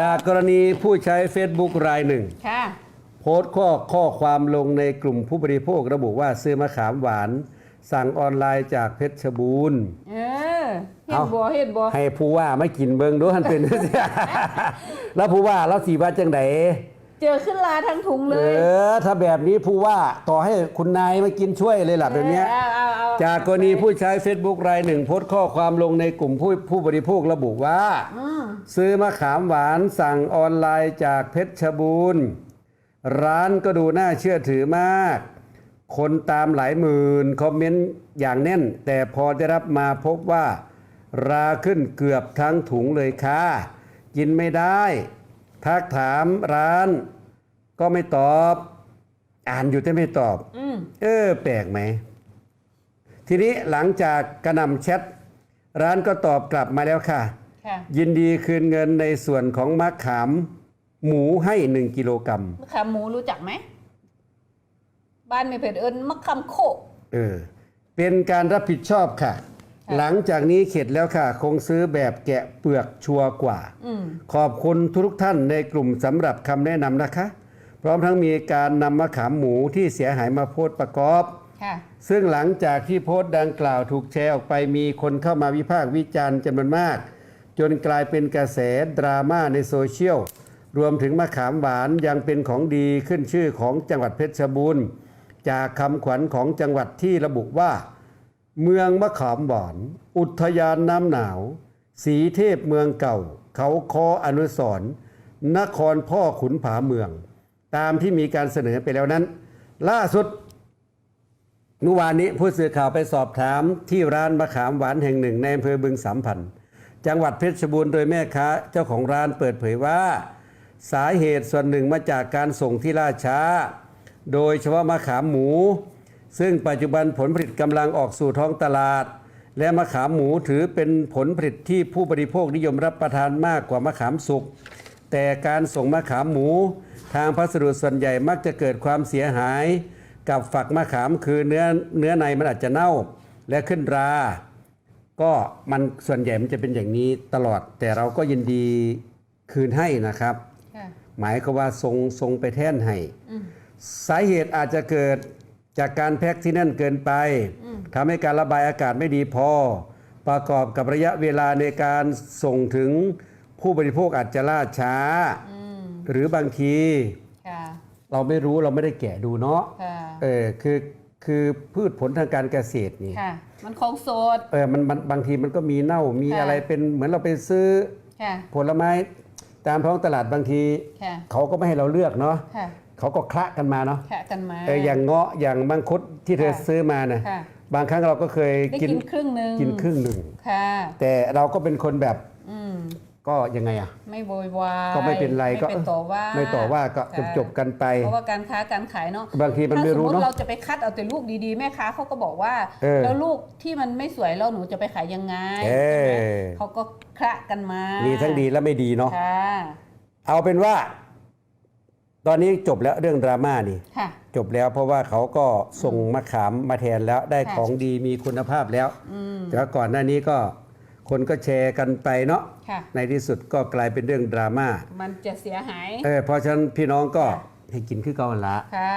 จากกรณีผู้ใช้ Facebook รายหนึ่ง ค่ะ โพสต์ข้อข้อความลงในกลุ่มผู้บริโภคระบุว่าซื้อมะขามหวาน สั่งออนไลน์จากเพชรบูรณ์ เออ เห็นเอ้าบ่เห็นบ่ให้ผู้ว่าไม่กินเบิงด้วยมันเป็น แล้วผู้ว่าแล้วสีว่าจังไดเจอขึ้นลาทั้งถุงเลเอย อ ถ้าแบบนี้ผู้ว่าต่อให้คุณนายมากินช่วยเลยล่ะแบบเนี้ย เอาเอาเอา จากกรณีผู้ใช้ Facebook รายหนึ่งโพสต์ข้อความลงในกลุ่มผู้ผู้บริโภคระบุว่าอืมซื้อมะขามหวานสั่งออนไลน์จากเพชรบูรณ์ ร้านก็ดูน่าเชื่อถือมาก คนตามหลายหมื่นคอมเมนต์อย่างแน่น แต่พอได้รับมาพบว่า ราขึ้นเกือบทั้งถุงเลยค่ะ กินไม่ได้ทักถามร้านก็ไม่ตอบ อ่านอยู่แต่ไม่ตอบอืมเออ แปลกไหม ทีนี้หลังจากกระหนำแชทร้านก็ตอบกลับมาแล้วค่ะ ค่ะยินดีคืนเงินในส่วนของมะขาม หมูให้ 1 กิโลกรัมมะขามหมูรู้จักไหม บ้านไม่เผ็ดเอิญมะขามโคก เออเป็นการรับผิดชอบค่ะ ค่ะ หลังจากนี้เข็ดแล้วค่ะ คงซื้อแบบแกะเปลือกชัวร์กว่า อืม ขอบคุณทุกท่านในกลุ่มสำหรับคำแนะนำนะคะ พร้อมทั้งมีการนำมะขามหมูที่เสียหายมาโพสต์ประกอบค่ะ ซึ่งหลังจากที่โพสต์ดังกล่าวถูกแชร์ออกไปมีคนเข้ามาวิพากษ์วิจารณ์จำนวนมาก จนกลายเป็นกระแสดราม่าในโซเชียล รวมถึงมะขามหวานยังเป็นของดีขึ้นชื่อของจังหวัดเพชรบูรณ์ จากคำขวัญของจังหวัดที่ระบุว่า เมืองมะขามหวาน อุทยานน้ำหนาว สีเทพเมืองเก่า เขาคออนุสรนครพ่อขุนผาเมือง ตามที่มีการเสนอไปแล้วนั้น ล่าสุด เมื่อวานนี้ผู้สื่อข่าวไปสอบถามที่ร้านมะขามหวานแห่งหนึ่งในอำเภอบึงสามพันธ์จังหวัดเพชรบูรณ์โดยแม่ค้าเจ้าของร้านเปิดเผยว่า สาเหตุส่วนหนึ่งมาจากการส่งที่ล่าช้า โดยเฉพาะมะขามหมู ซึ่งปัจจุบันผลผลิตกำลังออกสู่ท้องตลาด และมะขามหมูถือเป็นผลผลิตที่ผู้บริโภคนิยมรับประทานมากกว่ามะขามสุก แต่การส่งมะขามหมู ทางพัสดุส่วนใหญ่มักจะเกิดความเสียหาย กับฝักมะขามคือเนื้อเนื้อในมันอาจจะเน่าและขึ้นรา ก็มันส่วนใหญ่มันจะเป็นอย่างนี้ตลอด แต่เราก็ยินดีคืนให้นะครับค่ะหมายก็ว่าทรงทรงไปแท่นให้อืมสาเหตุอาจจะเกิดจากการแพ็คที่แน่นเกินไปทำให้การระบายอากาศไม่ดีพอ ประกอบกับระยะเวลาในการส่งถึงผู้บริโภคอาจจะล่าช้าอืมหรือบางทีค่ะเราไม่รู้เราไม่ได้แกะดูเนาะค่ะ เออคือคือพืชผลทางการเกษตรนี่ค่ะ มันของโสด เออมันมันบางทีมันก็มีเน่ามีค่ะอะไรเป็นเหมือนเราไปซื้อค่ะผลไม้ ตามท้องตลาดบางที ค่ะ เขาก็ไม่ให้เราเลือกเนาะค่ะเขาก็คละกันมาเนาะแข่กันมา เอออย่างเงาะอย่างมังคุดที่เธอค่ะซื้อมาเนี่ยค่ะ บางครั้งเราก็เคยได้กินครึ่งหนึ่งกินครึ่งหนึ่ง ค่ะ แต่เราก็เป็นคนแบบอืม ก็ยังไงอะ ไม่โวยวายก็ไม่เป็นไรก็ ไม่เป็นต่อว่าไม่ต่อว่าก็จบค่ะจบกันไป เพราะว่าการค้าการขายเนาะบางทีมันไม่รู้ถ้าสมมเนอะติเราจะไปคัดเอาแต่ลูกดีๆ แม่ค้าเขาก็บอกว่า เออแล้วลูกที่มันไม่สวยแล้วหนูจะไปขายยังไงเออ ใช่ไหมเขาก็คละกันมามีมีทั้งดีและไม่ดีเนาะค่ะ เอาเป็นว่า ตอนนี้จบแล้วเรื่องดราม่านี่ ค่ะ จบแล้วเพราะว่าเขาก็ส่งมะขามมาแทนแล้วได้ค่ะ ของดีมีคุณภาพแล้ว อืม แต่ว่าก่อนหน้านี้ก็ คนก็แชร์กันไปเนาะค่ะในที่สุดก็กลายเป็นเรื่องดราม่ามันจะเสียหายเออเพราะฉะนั้นพี่น้องก็ค่ะให้กินคือเก่าหั่นละค่ะ